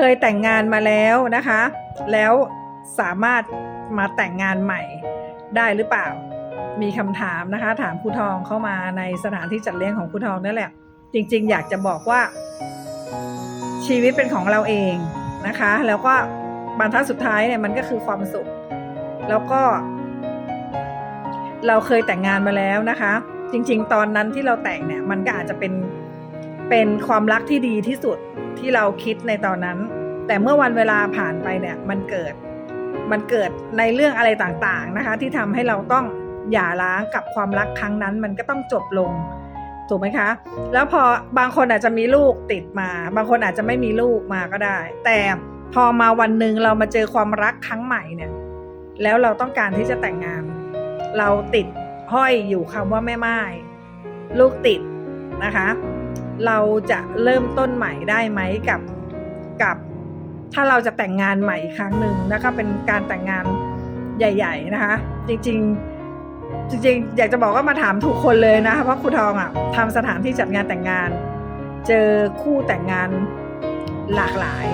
เคยแต่งงานมาแล้วนะคะ แล้วสามารถมาแต่งงานใหม่ได้หรือเปล่า มีคำถามนะคะ ถามครูทองเข้ามาในสถานที่จัดเลี้ยงของครูทองนั่นแหละ จริง ๆ อยากจะบอกว่า ชีวิตเป็นของเราเองนะคะ แล้วก็บรรทัดสุดท้ายเนี่ยมันก็คือความสุข แล้วก็ เราเคยแต่งงานมาแล้วนะคะ จริง ๆ ตอนนั้นที่เราแต่งเนี่ย มันก็อาจจะเป็นเป็นความรักที่ดีที่สุด ที่เราคิดในตอนนั้น แต่เมื่อวันเวลาผ่านไปเนี่ยมันเกิด มันเกิดในเรื่องอะไรต่างๆนะคะ ที่ทำให้เราต้องหย่าร้างกับความรักครั้งนั้น มันก็ต้องจบลงถูกไหมคะ แล้วพอบางคนอาจจะมีลูกติดมา บางคนอาจจะไม่มีลูกมาก็ได้ แต่พอมาวันหนึ่งเรามาเจอความรักครั้งใหม่เนี่ย แล้วเราต้องการที่จะแต่งงาน เราติดห้อยอยู่คำว่าแม่ไม้ลูกติดนะคะ เราจะเริ่มต้นใหม่ได้ไหมกับกับ ถ้าเราจะแต่งงานใหม่อีกครั้งหนึ่งนะคะเป็นการแต่งงานใหญ่ ๆ นะคะ จริงๆ จริงๆ อยากจะบอกว่ามาถามถูกคนเลยนะคะเพราะครูทองอะทำสถานที่จัดงานแต่งงาน เจอคู่แต่งงานหลากหลาย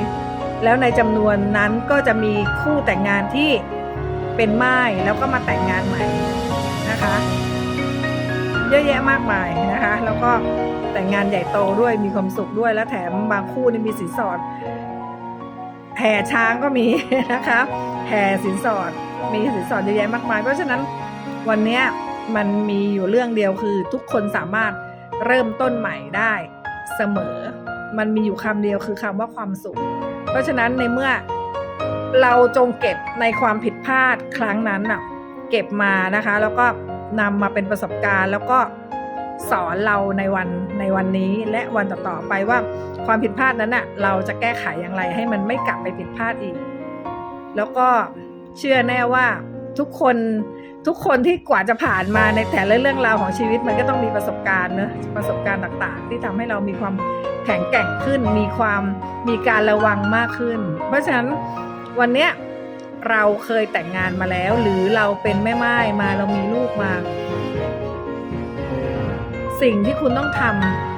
แล้วในจำนวนนั้นก็จะมีคู่แต่งงานที่เป็นไม้แล้วก็มาแต่งงานใหม่นะคะ เยอะแยะมากมายนะคะ แล้วก็แต่งงานใหญ่โตด้วยมีความสุขด้วยแล้วแถมบางคู่นี่มีสินสอดแห่ช้างก็มีนะคะแห่สินสอดมีสินสอดเยอะแยะมากมาย เพราะฉะนั้นวันนี้มันมีอยู่เรื่องเดียวคือทุกคนสามารถเริ่มต้นใหม่ได้เสมอ มันมีอยู่คำเดียวคือคำว่าความสุข เพราะฉะนั้นในเมื่อเราจงเก็บในความผิดพลาดครั้งนั้นน่ะเก็บมานะคะ แล้วก็ นำมาเป็นประสบการณ์ แล้วก็สอนเราในวันในวันนี้และวันต่อๆไปว่าความผิดพลาดนั้นน่ะเราจะแก้ไขอย่างไรให้มันไม่กลับไปผิดพลาดอีก แล้วก็เชื่อแน่ว่าทุกคนทุกคนที่กว่าจะผ่านมาในแต่ละเรื่องราวของชีวิตมันก็ต้องมีประสบการณ์เนอะประสบการณ์ต่างๆ ที่ทำให้เรามีความแข็งแกร่งขึ้น มีความมีการระวังมากขึ้น เพราะฉะนั้นวันเนี้ย เราเคยแต่งงานมาแล้ว หรือเราเป็นแม่ไม้มาเรามีลูกมา สิ่งที่คุณต้องท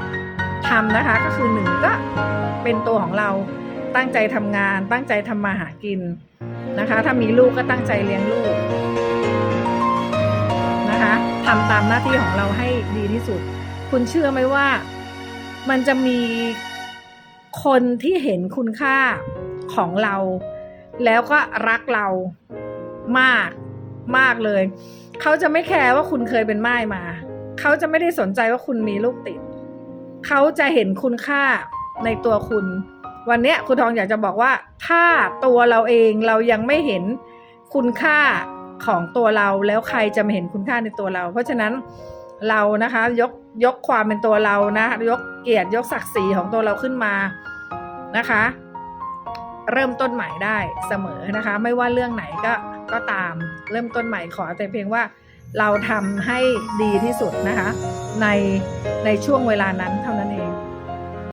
ำทำนะคะ ก็คือหนึ่งก็เป็นตัวของเราตั้งใจทำงาน ตั้งใจทำมาหากินนะคะ ถ้ามีลูกก็ตั้งใจเลี้ยงลูกนะคะทำตามหน้าที่ของเราให้ดีที่สุด คุณเชื่อไหมว่ามันจะมีคนที่เห็นคุณค่าของเรา แล้วก็รักเรามากมากเลย เขาจะไม่แคร์ว่าคุณเคยเป็นไม้มา เขาจะไม่ได้สนใจว่าคุณมีลูกติด เขาจะเห็นคุณค่าในตัวคุณ วันเนี้ยคุณทองอยากจะบอกว่า ถ้าตัวเราเองเรายังไม่เห็นคุณค่าของตัวเราแล้วใครจะมาเห็นคุณค่าในตัวเรา เพราะฉะนั้นเรานะคะยกยกความเป็นตัวเรานะ ยกเกียรติยกศักดิ์ศรีของตัวเราขึ้นมานะคะ เริ่มต้นใหม่ได้เสมอนะคะ ไม่ว่าเรื่องไหนก็ก็ตามเริ่มต้นใหม่ขอแต่เพียงว่าเราทำให้ดีที่สุดนะคะ ในในช่วงเวลานั้นเท่านั้นเอง